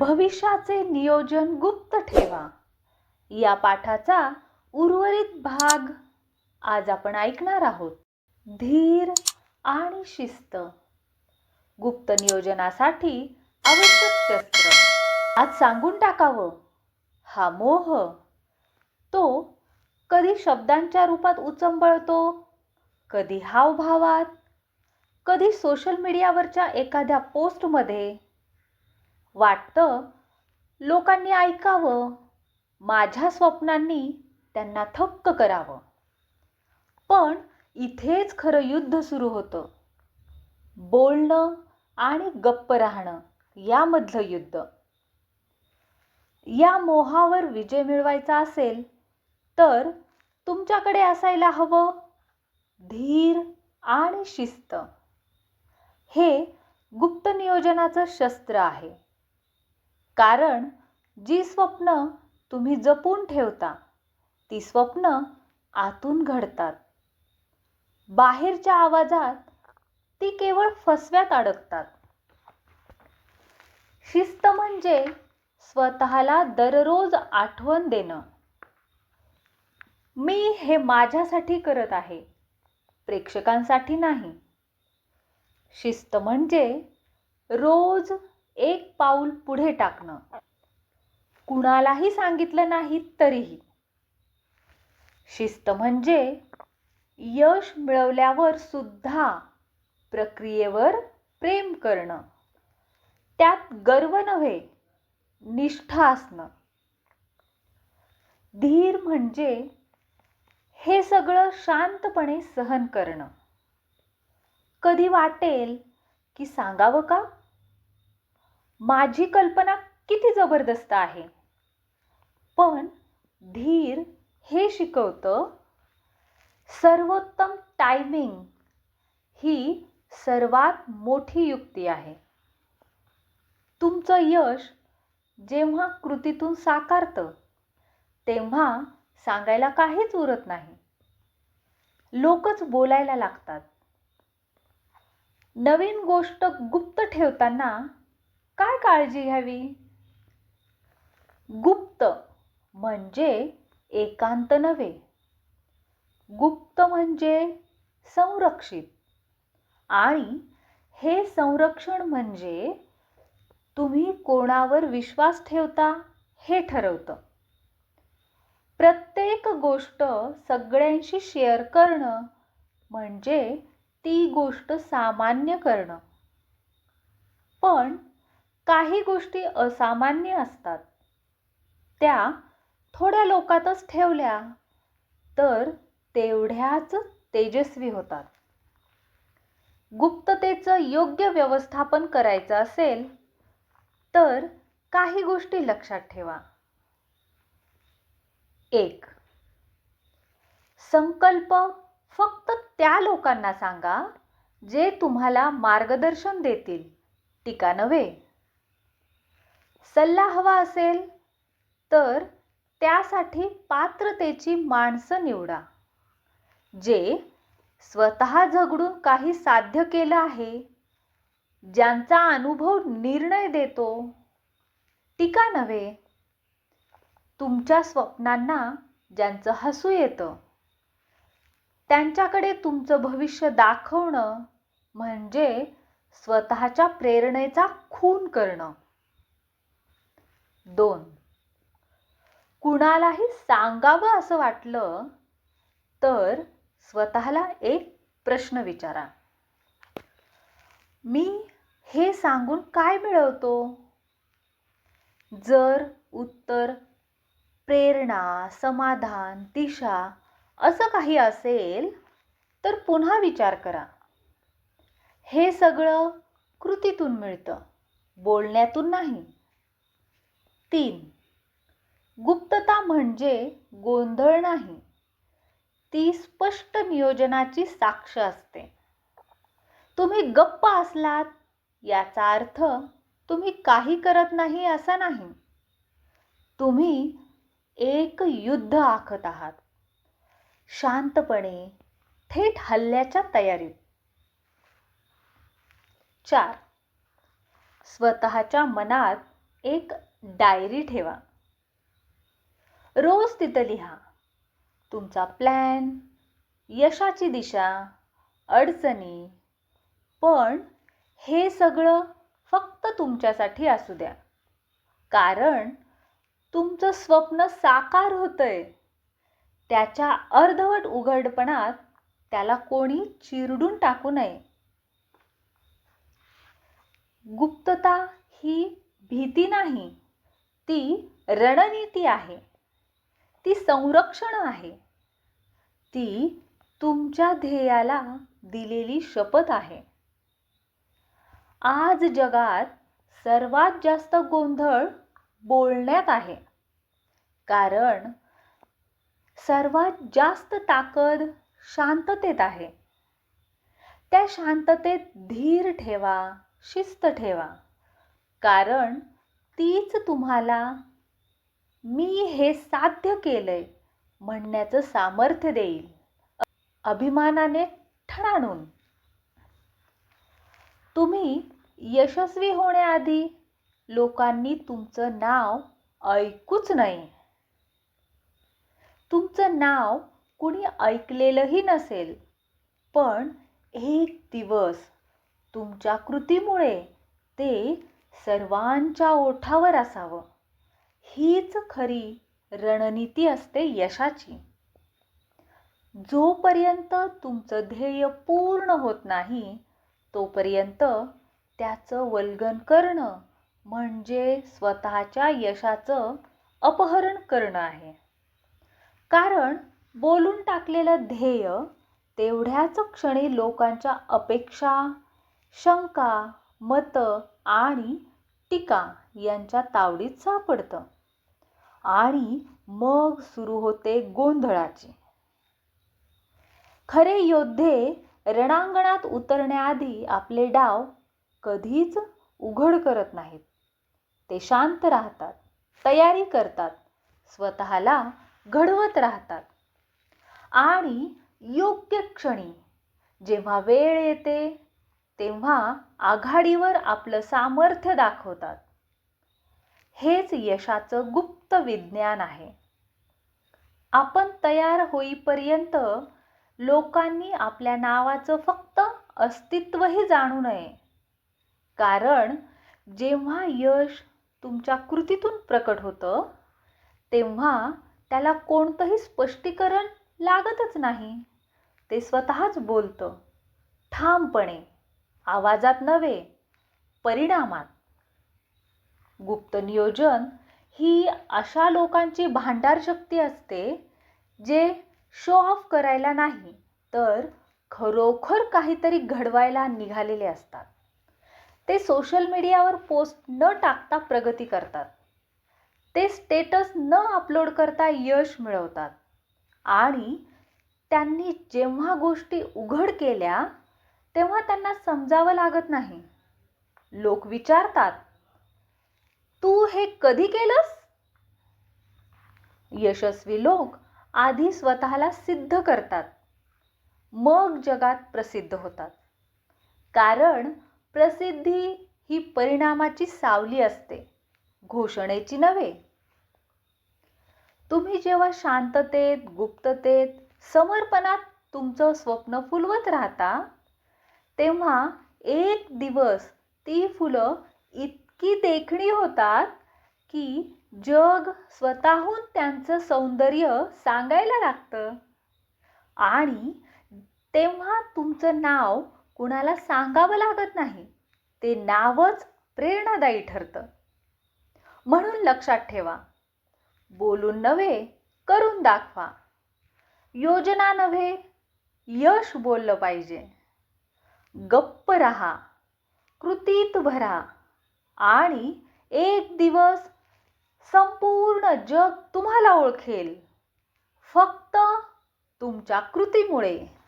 भविष्याचे नियोजन गुप्त ठेवा. या पाठाचा उर्वरित भाग आज आपण ऐकणार आहोत. धीर आणि शिस्त. गुप्त नियोजनासाठी आवश्यक शस्त्र. आज सांगून टाकावं. हा मोह. तो कधी शब्दांच्या रूपात उचंबळतो कधी हावभावात कधी सोशल मीडियावरच्या एखाद्या पोस्टमध्ये वाटतं लोकांनी ऐकावं माझ्या स्वप्नांनी त्यांना थक्क करावं. पण इथेच खरं युद्ध सुरू होतं. बोलणं आणि गप्प राहणं यामधलं युद्ध. या मोहावर विजय मिळवायचा असेल तर तुमच्याकडे असायला हवं धीर आणि शिस्त. हे गुप्त नियोजनाचं शस्त्र आहे. कारण जी स्वप्न तुम्ही जपून ठेवता ती स्वप्न आतून घडतात. बाहेरच्या आवाजात ती केवळ फसव्यात अडकतात. शिस्त म्हणजे स्वतःला दररोज आठवण देणं. मी हे माझ्यासाठी करत आहे प्रेक्षकांसाठी नाही. शिस्त म्हणजे रोज एक पाऊल पुढे टाकणं. कुणालाही सांगितलं नाही तरीही. शिस्त म्हणजे यश मिळवल्यावर सुद्धा प्रक्रियेवर प्रेम करणं. त्यात गर्व नव्हे निष्ठा असणं. धीर म्हणजे हे सगळं शांतपणे सहन करणं. कधी वाटेल की सांगावं का? माझी कल्पना किती जबरदस्त आहे. पण धीर हे शिकवतं सर्वोत्तम टायमिंग ही सर्वात मोठी युक्ती आहे. तुमचं यश जेव्हा कृतीतून साकारतं तेव्हा सांगायला काहीच उरत नाही. लोकच बोलायला लागतात. नवीन गोष्ट गुप्त ठेवताना काय काळजी घ्यावी? गुप्त म्हणजे एकांत नव्हे. गुप्त म्हणजे संरक्षित. आणि हे संरक्षण म्हणजे तुम्ही कोणावर विश्वास ठेवता हे ठरवतं. प्रत्येक गोष्ट सगळ्यांशी शेअर करणं म्हणजे ती गोष्ट सामान्य करणं. पण काही गोष्टी असामान्य असतात. त्या थोड्या लोकातच ठेवल्या तर तेवढ्याच तेजस्वी होतात. गुप्ततेचं योग्य व्यवस्थापन करायचं असेल तर काही गोष्टी लक्षात ठेवा. एक संकल्प फक्त त्या लोकांना सांगा जे तुम्हाला मार्गदर्शन देतील. टीका नव्हे. सल्ला हवा असेल तर त्यासाठी पात्रतेची माणसं निवडा. जे स्वतः झगडून काही साध्य केलं आहे ज्यांचा अनुभव निर्णय देतो टीका नव्हे. तुमच्या स्वप्नांना ज्यांचं हसू येतं त्यांच्याकडे तुमचं भविष्य दाखवणं म्हणजे स्वतःच्या प्रेरणेचा खून करणं. दोन. कुणालाही सांगावं असं वाटलं तर स्वतःला एक प्रश्न विचारा. मी हे सांगून काय मिळवतो? जर उत्तर प्रेरणा समाधान दिशा असं काही असेल तर पुन्हा विचार करा. हे सगळं कृतीतून मिळतं बोलण्यातून नाही. तीन. गुप्तता म्हणजे गोंधळ नाही. ती स्पष्ट नियोजनाची साक्ष असते. तुम्ही गप्प असलात याचा अर्थ तुम्ही काही करत नाही असा नाही. तुम्ही एक युद्ध आखत आहात. शांतपणे थेट हल्ल्याच्या तयारीत. चार. स्वतःच्या मनात एक डायरी ठेवा. रोज तिथं लिहा. तुमचा प्लॅन यशाची दिशा अडचणी. पण हे सगळं फक्त तुमच्यासाठी असू द्या. कारण तुमचं स्वप्न साकार होतंय. त्याच्या अर्धवट उघडपणात त्याला कोणी चिरडून टाकू नये. गुप्तता ही भीती नाही. ती रणनीती आहे. ती संरक्षण आहे. ती तुमच्या ध्येयाला दिलेली शपथ आहे. आज जगात सर्वात जास्त गोंधळ बोलण्यात आहे. कारण सर्वात जास्त ताकद शांततेत आहे. त्या शांततेत धीर ठेवा शिस्त ठेवा. कारण तीच तुम्हाला मी हे साध्य केलंय म्हणण्याचं सामर्थ्य देईल. अभिमानाने ठणाणून तुम्ही यशस्वी होण्याआधी लोकांनी तुमचं नाव ऐकूच नये तुमचं नाव कुणी ऐकलेलंही नसेल पण एक दिवस तुमच्या कृतीमुळे ते सर्वांच्या ओठावर असावं. हीच खरी रणनीती असते यशाची. जोपर्यंत तुमचं ध्येय पूर्ण होत नाही तोपर्यंत त्याचं वल्गन करणं म्हणजे स्वतःच्या यशाचं अपहरण करणं आहे. कारण बोलून टाकलेलं ध्येय तेवढ्याच क्षणी लोकांच्या अपेक्षा शंका मतं आणि टीका यांच्या तावडीत सापडतं. आणि मग सुरू होते गोंधळाची. खरे योद्धे रणांगणात उतरण्याआधी आपले डाव कधीच उघड करत नाहीत. ते शांत राहतात तयारी करतात स्वतःला घडवत राहतात. आणि योग्य क्षणी जेव्हा वेळ येते तेव्हा आघाडीवर आपलं सामर्थ्य दाखवतात. हेच यशाचं गुप्त विज्ञान आहे. आपण तयार होईपर्यंत लोकांनी आपल्या नावाचं फक्त अस्तित्वही जाणू नये. कारण जेव्हा यश तुमच्या कृतीतून प्रकट होतं तेव्हा त्याला कोणतंही स्पष्टीकरण लागतच नाही. ते स्वतःच बोलतं ठामपणे. आवाजात नव्हे परिणामात. गुप्त नियोजन ही अशा लोकांची भांडार शक्ती असते जे शो ऑफ करायला नाही तर खरोखर काहीतरी घडवायला निघालेले असतात. ते सोशल मीडियावर पोस्ट न टाकता प्रगती करतात. ते स्टेटस न अपलोड करता यश मिळवतात. आणि त्यांनी जेव्हा गोष्टी उघड केल्या तेव्हा त्यांना समजावं लागत नाही. लोक विचारतात तू हे कधी केलंस? यशस्वी लोक आधी स्वतःला सिद्ध करतात. मग जगात प्रसिद्ध होतात. कारण प्रसिद्धी ही परिणामाची सावली असते घोषणेची नव्हे. तुम्ही जेव्हा शांततेत गुप्ततेत समर्पणात तुमचं स्वप्न फुलवत राहता तेव्हा एक दिवस ती फुलं इतकी देखणी होतात की जग स्वतःहून त्यांचं सौंदर्य सांगायला लागतं. आणि तेव्हा तुमचं नाव कुणाला सांगावं लागत नाही ते नावच प्रेरणादायी ठरतं. म्हणून लक्षात ठेवा बोलून नव्हे करून दाखवा. योजना नव्हे यश बोललं पाहिजे. गप्प रहा कृतीत भरा आणि एक दिवस संपूर्ण जग तुम्हाला ओळखेल. फक्त तुमच्या कृतीमुळे.